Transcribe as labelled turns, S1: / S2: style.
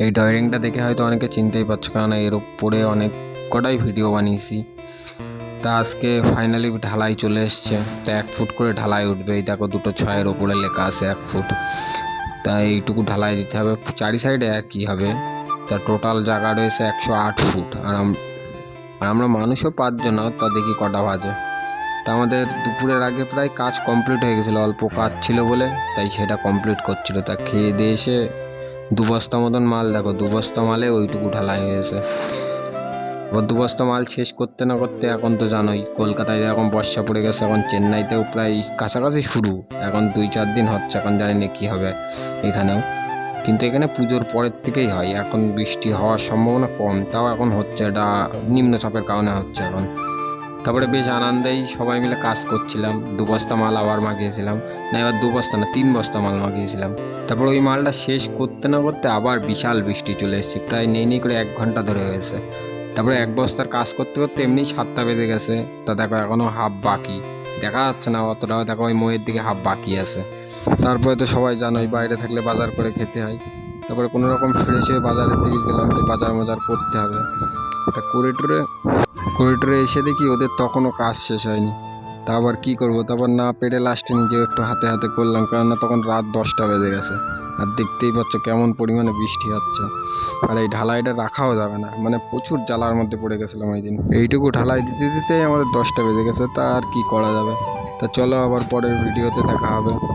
S1: এই ড্রয়িংটা দেখে হয়তো অনেকে চিনতেই পারছ, কারণ এর উপরে অনেক কটাই ভিডিও বানিয়েছি। তা আজকে ফাইনালি ঢালাই চলে এসছে। তা এক ফুট করে ঢালাই উঠবে। এই দেখো দুটো ছয়ের ওপরে লেখা আছে এক ফুট। তা এইটুকু ঢালাই দিতে হবে। চারি সাইডে একই হবে। তা টোটাল জায়গা রয়েছে একশো আট ফুট। আর আর আমরা মানুষও পাঁচজন তা দেখি কটা বাজে। তা আমাদের দুপুরের আগে প্রায় কাজ কমপ্লিট হয়ে গেছিল। অল্প কাজ ছিল বলে, তাই সেটা কমপ্লিট করছিল। তা খেয়ে দিয়ে এসে দু বস্তা মতন মাল দেখো দু বস্তা মালে ওইটুকু ঢালাই হয়েছে এবার দু বস্তা মাল শেষ করতে না করতে এখন তো জানোই, কলকাতায় এখন বর্ষা পড়ে গেছে, এখন চেন্নাইতেও প্রায় কাছাকাছি শুরু। এখন দুই চার দিন হচ্ছে, এখন জানি না কী হবে এখানেও। কিন্তু এখানে পুজোর পরের থেকেই হয়, এখন বৃষ্টি হওয়ার সম্ভাবনা কম, তাও এখন হচ্ছে এটা নিম্নচাপের কারণে হচ্ছে এখন। তারপরে বেশ আনন্দেই সবাই মিলে কাজ করছিলাম। দু বস্তা মাল আবার মাখিয়েছিলাম না, এবার দু বস্তা না, তিন বস্তা মাল মাখিয়েছিলাম তারপর ওই মালটা শেষ করতে না করতে আবার বিশাল বৃষ্টি চলে এসেছে। প্রায় নেই নেই করে এক ঘণ্টা ধরে হয়েছে। তারপরে এক বস্তার কাজ করতে করতে এমনি সাতটা বেজে গেছে। তা দেখো এখনও হাফ বাকি। দেখা যাচ্ছে না অতটাও দেখো ওই ময়ের দিকে হাফ বাকি আছে। তারপরে তো সবাই জানোই, বাইরে থাকলে বাজার করে খেতে হয়। তারপরে কোনো রকম ফ্রেশ হয়ে বাজারের দিকে গেলাম বাজার মাজার করতে হবে। তা করে টুরে করিডোরে এসে দেখি ওদের তখনও কাজ শেষ হয়নি। তা আবার কী করব? তারপর না পেরে লাস্টে নিজেও একটু হাতে হাতে করলাম, কেননা তখন রাত দশটা বেজে গেছে। আর দেখতেই পাচ্ছ কেমন পরিমাণে বৃষ্টি হচ্ছে। আর এই ঢালাইটা রাখাও যাবে না। মানে প্রচুর জ্বালার মধ্যে পড়ে গেছিলাম ওই দিন। এইটুকু ঢালাই দিতে দিতেই আমাদের দশটা বেজে গেছে। তা আর কি করা যাবে? তা চলো আবার পরের ভিডিওতে দেখা হবে।